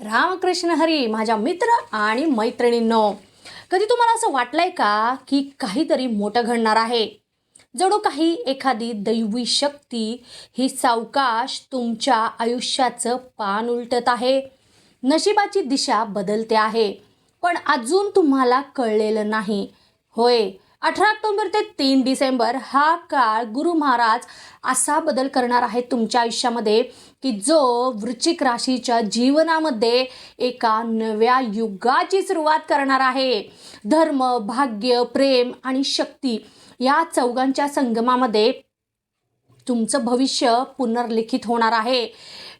रामकृष्ण हरी माझ्या मित्र आणि मैत्रिणींनो कधी तुम्हाला असं वाटलंय का की काहीतरी मोठं घडणार आहे? जणू काही एखादी दैवी शक्ती ही सावकाश तुमच्या आयुष्याचं पान उलटत आहे. नशिबाची दिशा बदलते आहे. पण अजून तुम्हाला कळलेलं नाही. होय अठरा ऑक्टोबर ते तीन डिसेंबर हा काळ गुरु महाराज असा बदल करणार आहे तुमच्या आयुष्यामध्ये की जो वृश्चिक राशीच्या जीवनामध्ये एका नव्या युगाची सुरुवात करणार आहे. धर्म भाग्य प्रेम आणि शक्ती या चौघांच्या संगमामध्ये तुमचं भविष्य पुनर्लिखित होणार आहे.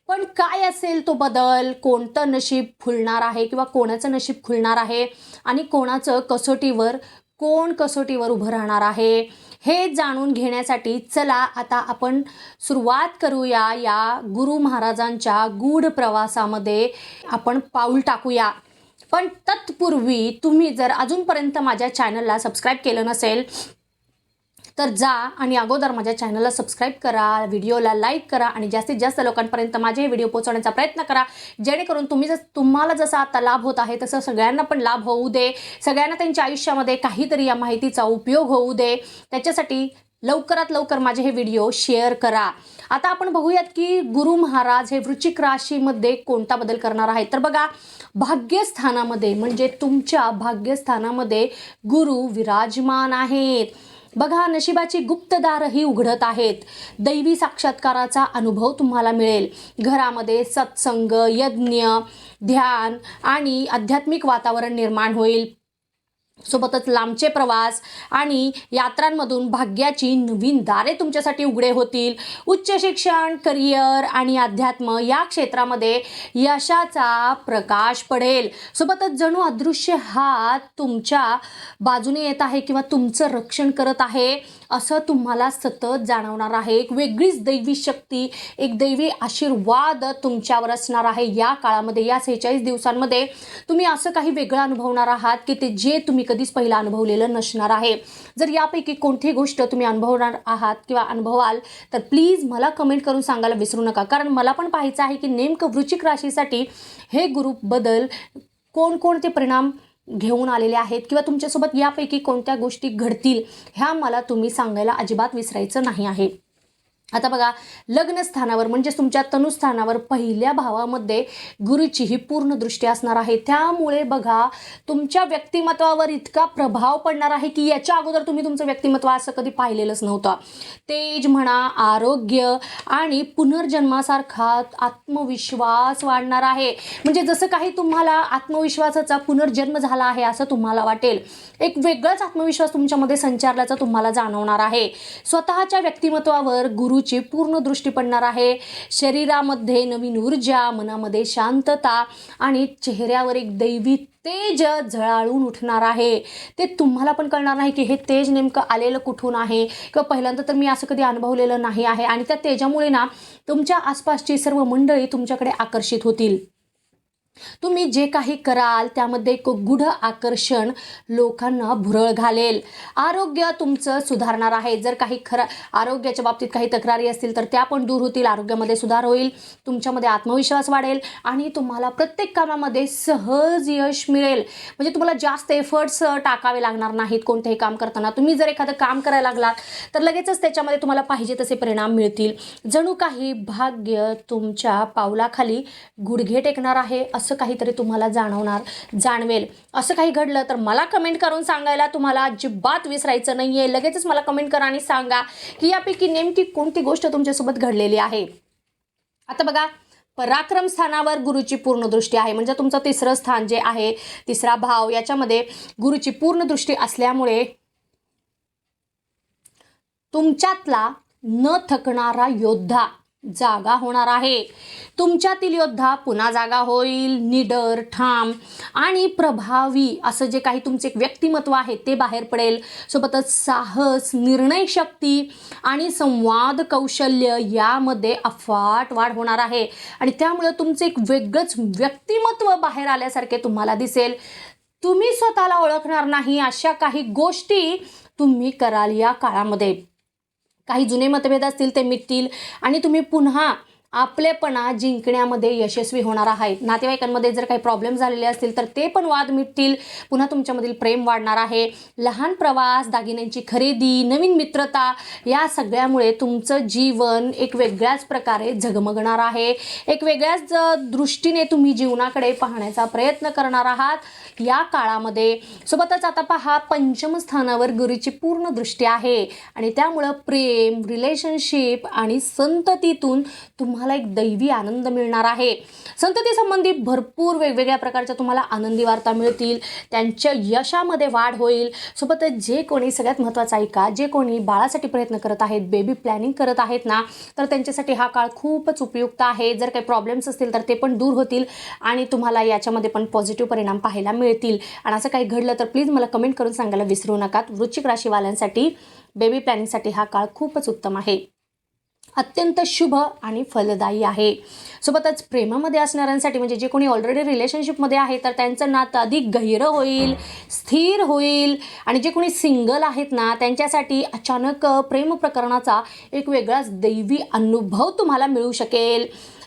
पण काय असेल तो बदल? कोणतं नशीब खुलणार आहे किंवा कोणाचं नशीब खुलणार आहे? आणि कोणाचं कसोटीवर कोण कसोटीवर उभं राहणार आहे हे जाणून घेण्यासाठी चला आता आपण सुरुवात करूया या गुरु महाराजांच्या गूढ प्रवासामध्ये आपण पाऊल टाकूया. पण तत्पूर्वी तुम्ही जर अजूनपर्यंत माझ्या चॅनलला सबस्क्राईब केलं नसेल तर जा आणि अगोदर माझ्या चॅनलला सबस्क्राईब करा व्हिडिओला लाईक करा आणि जास्तीत जास्त लोकांपर्यंत माझे व्हिडिओ पोहोचवण्याचा प्रयत्न करा. जेणेकरून तुम्ही जस तुम्हाला जसा आता लाभ होत आहे तसं सगळ्यांना पण लाभ होऊ दे. सगळ्यांना त्यांच्या आयुष्यामध्ये काहीतरी या माहितीचा उपयोग होऊ दे. त्याच्यासाठी लवकरात लवकर माझे हे व्हिडिओ शेअर करा. आता आपण बघूयात की गुरु महाराज हे वृश्चिक राशीमध्ये कोणता बदल करणार आहेत? तर बघा भाग्यस्थानामध्ये म्हणजे तुमच्या भाग्यस्थानामध्ये गुरु विराजमान आहेत. बघा नशिबाची गुप्तदारही उघडत आहेत. दैवी साक्षात्काराचा अनुभव तुम्हाला मिळेल. घरामध्ये सत्संग यज्ञ ध्यान आणि आध्यात्मिक वातावरण निर्माण होईल. सोबतच लांबचे प्रवास आणि यात्रांमधून भाग्याची नवीन दारे तुमच्यासाठी उघडे होतील. उच्च शिक्षण करिअर आणि अध्यात्म या क्षेत्रामध्ये यशाचा प्रकाश पडेल. सोबतच जणू अदृश्य हात तुमच्या बाजूने येत आहे किंवा तुमचं रक्षण करत आहे असं तुम्हाला सतत जाणवणार आहे. एक वेगळीच दैवी शक्ती एक दैवी आशीर्वाद तुमच्यावर असणार आहे. या काळामध्ये या सेहेचाळीस दिवसांमध्ये तुम्ही असं काही वेगळं अनुभवणार आहात की ते जे तुम्ही कधीच पहिला अनुभवलेलं नसणार आहे. जर यापैकी कोणतीही गोष्ट तुम्ही अनुभवणार आहात किंवा अनुभवाल तर प्लीज मला कमेंट करून सांगायला विसरू नका. कारण मला पण पाहायचं आहे की नेमकं वृश्चिक राशीसाठी हे ग्रुप बदल कोणकोणते परिणाम घेऊन आलेले आहेत किंवा तुमच्यासोबत यापैकी कोणत्या गोष्टी घडतील ह्या मला तुम्ही सांगायला अजिबात विसरायचं नाही आहे. आता बघा लग्नस्थानावर म्हणजे म्हणजेच तुमच्या तनुस्थानावर पहिल्या भावामध्ये गुरुची ही पूर्ण दृष्टी असणार आहे. त्यामुळे बघा तुमच्या व्यक्तिमत्वावर इतका प्रभाव पडणार आहे की याच्या अगोदर तुम्ही तुमचं व्यक्तिमत्व असं कधी पाहिलेलंच नव्हतं. तेज म्हणा आरोग्य आणि पुनर्जन्मासारखा आत्मविश्वास वाढणार आहे. म्हणजे जसं काही तुम्हाला आत्मविश्वासाचा पुनर्जन्म झाला आहे असं तुम्हाला वाटेल एक वेगळाच आत्मविश्वास तुमच्यामध्ये संचारल्याचा तुम्हाला जाणवणार आहे. स्वतःच्या व्यक्तिमत्वावर मेंदूची पूर्ण दृष्टी पडणार आहे. शरीरामध्ये नवीन ऊर्जा मनामध्ये शांतता आणि चेहऱ्यावर एक दैवी तेज झळाळून उठणार आहे. ते तुम्हाला पण कळणार नाही की हे तेज नेमकं आलेलं कुठून आहे किंवा पहिल्यांदा तर मी असं कधी अनुभवलेलं नाही आहे आणि त्या तेजामुळे ना तुमच्या आसपासची सर्व मंडळी तुमच्याकडे आकर्षित होतील. तुम्ही जे काही कराल त्यामध्ये एक गुढ आकर्षण लोकांना भुरळ घालेल. आरोग्य तुमचं सुधारणार आहे. जर काही खरं आरोग्याच्या बाबतीत काही तक्रारी असतील तर त्या पण दूर होतील. आरोग्यामध्ये सुधार होईल. तुमच्यामध्ये आत्मविश्वास वाढेल. आणि तुम्हाला प्रत्येक कामामध्ये सहज यश मिळेल. म्हणजे तुम्हाला जास्त एफर्ट्स टाकावे लागणार नाहीत कोणतेही काम करताना. तुम्ही जर एखादं काम करायला लागलात तर लगेचच त्याच्यामध्ये तुम्हाला पाहिजे तसे परिणाम मिळतील. जणू काही भाग्य तुमच्या पावलाखाली गुडघे टेकणार आहे असं काहीतरी तुम्हाला जाणवणार जाणवेल. असं काही घडलं तर मला कमेंट करून सांगायला तुम्हाला अजिबात विसरायचं नाही आहे लगेचच मला कमेंट करा आणि सांगा की यापैकी नेमकी कोणती गोष्ट तुमच्यासोबत घडलेली आहे. आता बघा पराक्रम स्थानावर गुरुची पूर्ण दृष्टी आहे. म्हणजे तुमचं तिसरं स्थान जे आहे तिसरा भाव याच्यामध्ये गुरुची पूर्ण दृष्टी असल्यामुळे तुमच्यातला न थकणारा योद्धा जागा होणार आहे. तुमच्यातील योद्धा पुन्हा जागा होईल निडर ठाम आणि प्रभावी असं जे काही तुमचे एक व्यक्तिमत्व आहे ते बाहेर पडेल. सोबतच साहस निर्णय शक्ती आणि संवाद कौशल्य यामध्ये अफाट वाढ होणार आहे. आणि त्यामुळं तुमचं एक वेगळंच व्यक्तिमत्व बाहेर आल्यासारखे तुम्हाला दिसेल. तुम्ही स्वतःला ओळखणार नाही अशा काही गोष्टी तुम्ही कराल या काळामध्ये. काही जुने मतभेद असतील ते मिटतील. आणि तुम्ही पुन्हा आपलेपणा जिंकण्यामध्ये यशस्वी होणार आहेत नातेवाईकांमध्ये जर काही प्रॉब्लेम झालेले असतील तर ते पण वाद मिटतील. पुन्हा तुमच्यामधील प्रेम वाढणार आहे. लहान प्रवास दागिन्यांची खरेदी नवीन मित्रता या सगळ्यामुळे तुमचं जीवन एक वेगळ्याच प्रकारे झगमगणार आहे. एक वेगळ्याच दृष्टीने तुम्ही जीवनाकडे पाहण्याचा प्रयत्न करणार आहात या काळामध्ये. सोबतच आता पहा पंचम स्थानावर गुरुची पूर्ण दृष्टी आहे. आणि त्यामुळं प्रेम रिलेशनशिप आणि संततीतून तुम्हाला एक दैवी आनंद मिळणार आहे. संततीसंबंधी भरपूर वेगवेगळ्या प्रकारच्या तुम्हाला आनंदी वार्ता मिळतील. त्यांच्या यशामध्ये वाढ होईल. सोबतच जे कोणी सगळ्यात महत्त्वाचं आहे का जे कोणी बाळासाठी प्रयत्न करत आहेत बेबी प्लॅनिंग करत आहेत ना तर त्यांच्यासाठी हा काळ खूपच उपयुक्त आहे. जर काही प्रॉब्लेम्स असतील तर ते पण दूर होतील आणि तुम्हाला याच्यामध्ये पण पॉझिटिव्ह परिणाम पाहायला मिळतील. आणि असं काही घडलं तर प्लीज मला कमेंट करून सांगायला विसरू नका. वृश्चिक राशीवाल्यांसाठी बेबी प्लॅनिंगसाठी हा काळ खूपच उत्तम आहे. अत्यंत शुभ आणि फलदायी आहे. सोबतच प्रेमामध्ये असणाऱ्यांसाठी म्हणजे जे कोणी ऑलरेडी रिलेशनशिपमध्ये आहे तर त्यांचं नातं अधिक गहिरं होईल स्थिर होईल. आणि जे कोणी सिंगल आहेत ना त्यांच्यासाठी अचानक प्रेम प्रकरणाचा एक वेगळाच दैवी अनुभव तुम्हाला मिळू शकेल.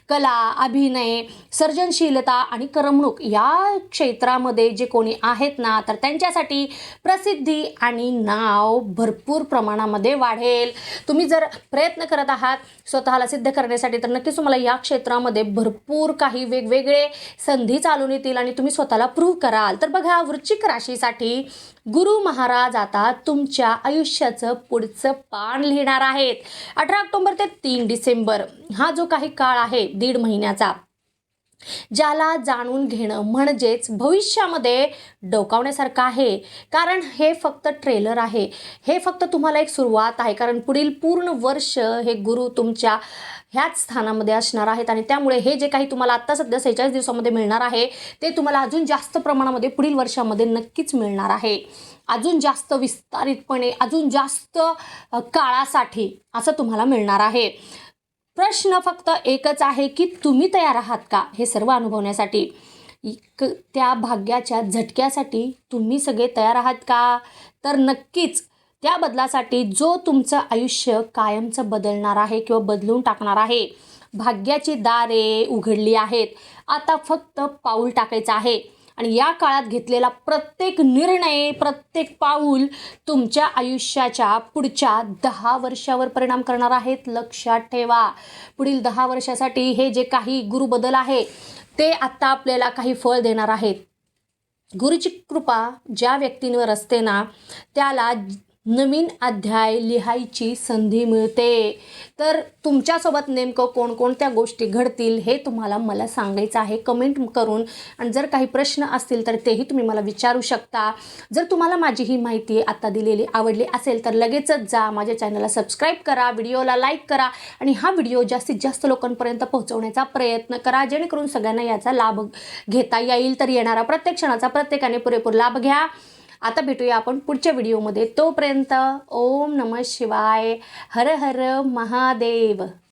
कला अभिनय सर्जनशीलता आणि करमणूक या क्षेत्रामध्ये जे कोणी आहेत ना तर त्यांच्यासाठी प्रसिद्धी आणि नाव भरपूर प्रमाणामध्ये वाढेल. तुम्ही जर प्रयत्न करत आहात स्वतःला सिद्ध करण्यासाठी तर नक्कीच तुम्हाला या क्षेत्रामध्ये भरपूर काही वेगवेगळे संधी चालून येतील आणि तुम्ही स्वतःला प्रूव्ह कराल. तर बघा वृश्चिक राशीसाठी गुरु महाराज आता तुमच्या आयुष्याचं पुढचं पान लिहिणार आहेत. अठरा ऑक्टोबर ते तीन डिसेंबर. हा जो काही काळ आहे दीड महिन्याचा ज्याला जाणून घेणं म्हणजेच भविष्यामध्ये डोकावण्यासारखं आहे. कारण हे फक्त ट्रेलर आहे. हे फक्त तुम्हाला एक सुरुवात आहे. कारण पुढील पूर्ण वर्ष हे गुरु तुमच्या ह्याच स्थानामध्ये असणार आहेत आणि त्यामुळे हे जे काही तुम्हाला आत्ता सध्या सेहेचाळीस दिवसामध्ये मिळणार आहे ते तुम्हाला अजून जास्त प्रमाणामध्ये पुढील वर्षामध्ये नक्कीच मिळणार आहे. अजून जास्त विस्तारितपणे अजून जास्त काळासाठी असं तुम्हाला मिळणार आहे. प्रश्न फक्त एकच आहे की तुम्ही तयार आहात का? हे सर्व अनुभवण्यासाठी. क- त्या भाग्याच्या झटक्यासाठी तुम्ही सगळे तयार आहात का? तर नक्कीच त्या बदलासाठी जो तुमचं आयुष्य कायमचं बदलणार आहे किंवा बदलून टाकणार आहे भाग्याची दारे उघडली आहेत. आता फक्त पाऊल टाकायचं आहे. आणि या काळात घेतलेला प्रत्येक निर्णय प्रत्येक पाऊल तुमच्या आयुष्याच्या पुढच्या दहा वर्षावर परिणाम करणार आहेत. लक्षात ठेवा. पुढील दहा वर्षासाठी हे जे काही गुरुबदल आहे ते आत्ता आपल्याला काही फळ देणार आहेत. गुरुची कृपा ज्या व्यक्तींवर असते ना त्याला नवीन अध्याय लिहायची संधी मिळते. तर तुमच्यासोबत नेमकं कोणकोणत्या गोष्टी घडतील हे तुम्हाला मला सांगायचं आहे. कमेंट करून आणि जर काही प्रश्न असतील तर तेही तुम्ही मला विचारू शकता. जर तुम्हाला माझी ही माहिती आत्ता दिलेली आवडली असेल तर लगेचच जा. माझ्या चॅनलला सबस्क्राईब करा व्हिडिओला लाईक करा आणि हा व्हिडिओ जास्तीत जास्त लोकांपर्यंत पोहोचवण्याचा प्रयत्न करा. जेणेकरून सगळ्यांना याचा लाभ घेता येईल. तर येणारा प्रत्येक क्षणाचा प्रत्येकाने पुरेपूर लाभ घ्या. आता भेटूया आपण पुढच्या व्हिडिओमध्ये. तोपर्यंत ओम नम शिवाय. हर हर महादेव.